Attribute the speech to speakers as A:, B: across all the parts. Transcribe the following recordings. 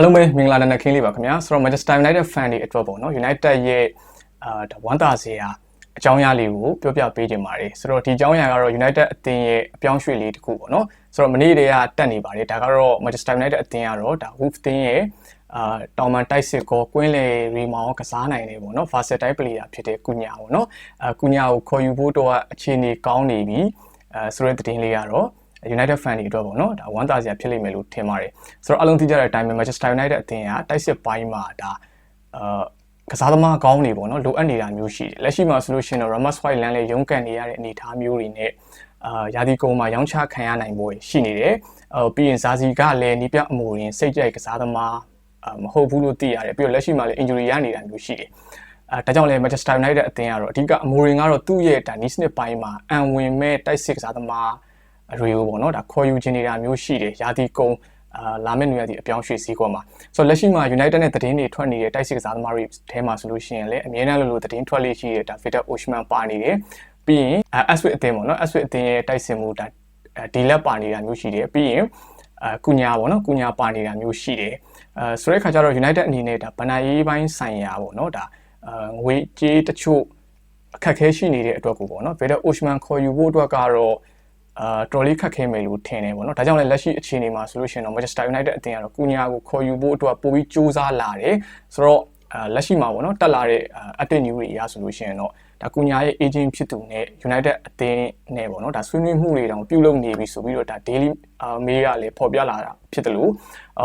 A: အားလုံးပဲမင်္ဂလာနံနက်ခင်းလေးပါခင်ဗျာဆိုတော့ Manchester United fan တွေအတွက်ပေါ့နော် United ရဲ့အာဒါဝမ်းသာစရာအကြောင်းအရာလေးကိုပြောပြပေးခြင်းပါတယ်ဆိုတော့ဒီအကြောင်းအရာကတော့ United အသင်းရဲ့အပြောင်းရွှေ့လေးတစ်ခုပေါ့နော်ဆိုတော့မနေ့တည်းကတက်နေပါတယ်ဒါကတော့ Manchester United အသင်းကတော့ဒါ Wolves အသင်းရဲ့အာတောင်မန်တိုက်စစ်ကိုကွင်းလေရီမောင်ကစားနိုင်တယ်ပေါ့နော် versatile player ဖြစ်တဲ့ကုညာပေါ့နော်အကုညာကိုခေါ်ယူဖို့တော့အခြေအနေကောင်းနေပြီအဲဆိုတဲ့သတင်းလေးကတော့ United fan တွေအတွက်ပေါ့နော်ဒါဝမ်းသာစရာဖြစ်လိမ့်မယ်လို့ထင်ပါတယ်ဆိုတော့အလုံးသိကြတဲ့အတိုင်းပဲ Manchester United အသင်းကတိုက်စစ်ပိုင်းမှာဒါအာကစားသမားကောင်းနေပေါ့နော်လိုအပ်နေတာမျိုးရှိတယ်လက်ရှိမှာဆိုလို့ရှိရင်တော့ Ramos White လမ်းလေးရုန်းကန်နေရတဲ့အနေအထားမျိုးတွေနဲ့အာရာသီကုန်မှာရောင်းချခံရနိုင်ဖို့ရှိနေတယ်အော်ပြီးရင်ဇာစီကလည်းနီးပြအမူရင်းစိတ်ကြိုက်ကစားသမားအာမဟုတ်ဘူးလို့သိရတယ်ပြီးတော့လက်ရှိမှာလည်း injury ရနေတာမျိုးရှိတယ်အဲဒါကြောင့်လည်း Manchester United အသင်းကတော့အဓိကအမူရင်းကတော့သူ့ရဲ့ဒါနီးစနစ်ပိုင်းမှာအံဝင်မဲ့တိုက်စစ်ကစားသမား တွေကိုပေါ့နော်ဒါခေါ်ယူခြင်းနေတာမျိုးရှိတယ်ရာသီကုန်အာလာမယ့်နေရာဒီအပြောင်းရွှေ့စည်းကွက်မှာဆိုတော့လက်ရှိမှာ United နဲ့သတင်းတွေထွက်နေတဲ့တိုက်စစ်ကစားသမားတွေထဲမှာဆိုလို့ရှိရင်လည်းအမြဲတမ်းလိုလိုသတင်းထွက်လေးရှိတဲ့ဒါ Victor Osimhen ပါနေတယ်ပြီးရင် Aswit အသင်းပေါ့နော် Aswit အသင်းရဲ့တိုက်စစ်မှုဒါဒီလက်ပါနေတာမျိုးရှိတယ်ပြီးရင်အာကုညာပေါ့နော်ကုညာပါနေတာမျိုးရှိတယ်အဲဆိုတဲ့ခါကျတော့ United အနေနဲ့ဒါဗနာရေးပိုင်းဆိုင်ရာပေါ့နော်ဒါအာငွေကြေးတချို့အခက်ခဲရှိနေတဲ့အတွက်ကိုပေါ့နော် Victor Osimhen ခေါ်ယူဖို့အတွက်ကတော့ အာတော်လေးခက်ခဲမယ်လို့ထင်တယ်ပေါ့နော်ဒါကြောင့်လည်းလက်ရှိအခြေအနေမှာဆိုလို့ရှိရင်တော့ Manchester United အသင်းကတော့ကုညာကိုခေါ်ယူဖို့အတွက်ပိုပြီးစူးစမ်းလာတယ်ဆိုတော့အာလက်ရှိမှာပေါ့နော်တက်လာတဲ့ update news တွေအရဆိုလို့ရှိရင်တော့ ဒါကုညာရဲ့ agent ဖြစ်သူနဲ့ United အသင်းနဲ့ပေါ့နော်ဒါဆွေးနွေးမှုတွေတောင်ပြုလုပ်နေပြီဆိုပြီးတော့ဒါ daily mail ကလည်းဖော်ပြလာတာဖြစ်တယ်လို့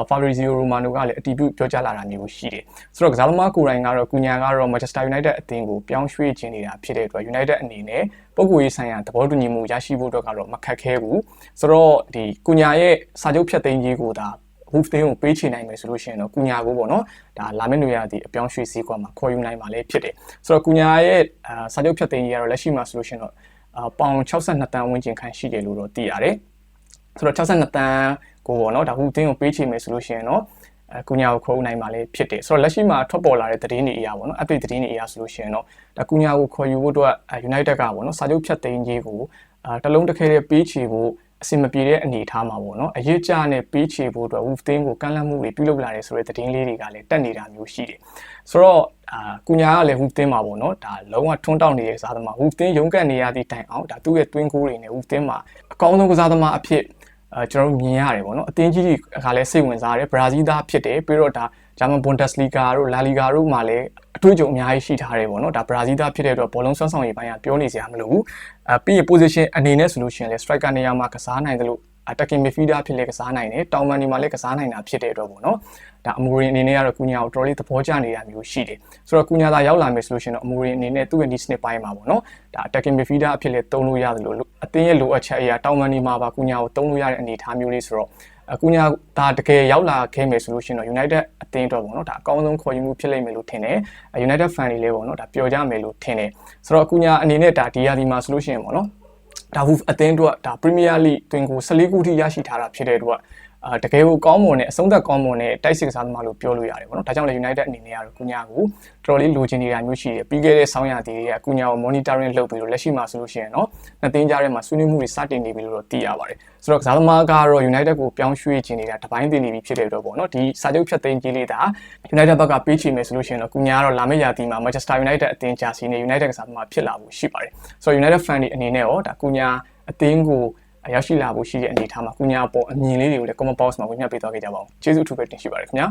A: Fabrizio Romano ကလည်းအတည်ပြုပြောကြားလာတာမျိုးရှိတယ်ဆိုတော့ကစားသမားကိုယ်တိုင်ကတော့ကုညာကတော့ Manchester United အသင်းကိုပြောင်းရွှေ့ခြင်းနေတာဖြစ်တဲ့အတွက် United အနေနဲ့ပုံကိုရေးဆိုင်ရာသဘောတူညီမှုရရှိဖို့အတွက်ကတော့မခက်ခဲဘူးဆိုတော့ဒီကုညာရဲ့စာချုပ်ဖြတ်သိမ်းရေးကိုဒါ move တင်းကိုပေးချေနိုင်မယ်ဆိုလို့ရှိရင်တော့ကုညာကိုပေါ့နော်ဒါလာမယ့်နေရာဒီအပြောင်းရွှေ့စည်းကွက်မှာခေါ်ယူနိုင်မှာလည်းဖြစ်တယ်ဆိုတော့ကုညာရဲ့အာစာချုပ်ဖြတ်သိမ်းရေးကတော့လက်ရှိမှာဆိုလို့ရှိရင်တော့အာပေါင်62တန်းဝန်းကျင်ခန့်ရှိတယ်လို့တော့သိရတယ်ဆိုတော့62တန်းကိုပေါ့နော်ဒါ move တင်းကိုပေးချေမယ်ဆိုလို့ရှိရင်တော့အကူညာကိုခေါ်နိုင်မှာလည်းဖြစ်တယ်ဆိုတော့လက်ရှိမှာထွက်ပေါ်လာတဲ့သတင်းတွေအရာပေါ့နော် update သတင်းတွေအရာဆိုလို့ရှိရင်တော့ဒါကူညာကိုခေါ်ယူဖို့အတွက် United ကပေါ့နော်စာချုပ်ဖြတ်သိမ်းရေးကိုအာတလုံးတစ်ခဲတည်းပေးချေဖို့ အဆင်မပြေတဲ့အနေအထားမှာပေါ့နော်အရေးကြနဲ့ပေးချေဖို့အတွက် Wolf Team ကိုကန့်လန့်မှုတွေပြုလုပ်လာတယ်ဆိုတဲ့သတင်းလေးတွေကလည်းတက်နေတာမျိုးရှိတယ်ဆိုတော့အာကူညာကလည်း Wolf Team မှာပေါ့နော်ဒါလုံးဝထွန်းတောက်နေတဲ့ကစားသမား Wolf Team ရုန်းကန်နေရသည့်တိုင်အောင်ဒါသူ့ရဲ့ twin goal တွေနဲ့ Wolf Team မှာအကောင်းဆုံးကစားသမားအဖြစ်အဲကျွန်တော်တို့မြင်ရတယ်ပေါ့နော်အသင်းကြီးတွေကလည်းစိတ်ဝင်စားတယ်ဘရာဇီးသားဖြစ်တယ်ပြီးတော့ဒါ ဂျာမန်ဘွန်ဒက်စလီဂါတို့လာလီဂါတို့မှာလည်းအတွေ့အကြုံအများကြီးရှိထားတယ်ပေါ့နော်ဒါဘရာဇီးသားဖြစ်တဲ့အတွက်ဘောလုံးဆွမ်းဆောင်ရေးပိုင်းကပြောနေစရာမလိုဘူးအဲပြီးရင် position အနေနဲ့ဆိုလို့ရှိရင်လည်း striker နေရာမှာကစားနိုင်တယ်လို့ attacking midfielder ဖြစ်လေကစားနိုင်တယ်တောင်မန်ဒီမှာလည်းကစားနိုင်တာဖြစ်တဲ့အတွက်ပေါ့နော်ဒါအမူရင်းအနေနဲ့ကတော့ကုညာကိုတော်လေးသဘောကျနေတာမျိုးရှိတယ်ဆိုတော့ကုညာသာရောက်လာမယ်ဆိုလို့ရှိရင်တော့အမူရင်းအနေနဲ့သူ့ရဲ့ niche ပိုင်းမှာပေါ့နော်ဒါ attacking midfielder အဖြစ်လေတုံးလို့ရတယ်လို့အသင်းရဲ့လိုအပ်ချက်အရာတောင်မန်ဒီမှာပါကုညာကိုတုံးလို့ရတဲ့အနေအထားမျိုးလေးဆိုတော့ အကူညာဒါတကယ်ရောက်လာခဲ့မယ်ဆိုလို့ရှိရင်တော့ United အသင်းအတွက်ပေါ့နော်ဒါအကောင်းဆုံးခေါ်ယူမှုဖြစ်လိမ့်မယ်လို့ထင်တယ် United fan တွေလည်းပေါ့နော်ဒါပျော်ကြမယ်လို့ထင်တယ်ဆိုတော့အကူညာအနေနဲ့ဒါဒီယာဒီမှာဆိုလို့ရှိရင်ပေါ့နော်ဒါဟူအသင်းတို့ကဒါ Premier League တွင်ကို14ခုထိရရှိထားတာဖြစ်တဲ့အတွက် အာတကယ်ကိုကောင်းမွန်တဲ့အဆုံးသက်ကောင်းမွန်တဲ့တိုက်စစ်ကစားသမားလို့ပြောလို့ရတယ်ပေါ့နော်ဒါကြောင့်လည်း United အနေနဲ့ကတော့ကုညာကိုတော်တော်လေးလိုချင်နေတာမျိုးရှိတယ်ပြီးခဲ့တဲ့ဆောင်းရာသီတွေကကုညာကို monitoring လုပ်ပြီးတော့လက်ရှိမှာဆိုလို့ရှိရင်တော့နှစ်သင်းကြားထဲမှာဆွေးနွေးမှုတွေစတင်နေပြီလို့တော့သိရပါတယ်ဆိုတော့ကစားသမားကတော့ United ကိုပြောင်းရွှေ့ခြင်းနေတာတပိုင်းတင်နေပြီဖြစ်တဲ့အတွက်ပေါ့နော်ဒီစာချုပ်ဖြတ်သိမ်းကြီးလေးဒါ United ဘက်ကပေးချေမယ်ဆိုလို့ရှိရင်တော့ကုညာကတော့လာမယ့်ရာသီမှာ Manchester United အသင်းဂျာစီနဲ့ United ကစားသမားဖြစ်လာဖို့ရှိပါတယ်ဆိုတော့ United fan တွေအနေနဲ့ရောဒါကုညာအသင်းကို ရောက်ရှိလာဖို့ရှိတဲ့အနေအထားမှာကုညာပေါ်အမြင်လေးတွေကိုလည်း comment box မှာဝင်ပြပေးသွားခဲ့ကြပါဦးကျေးဇူးအထူးပဲတင်ရှိပါတယ်ခင်ဗျာ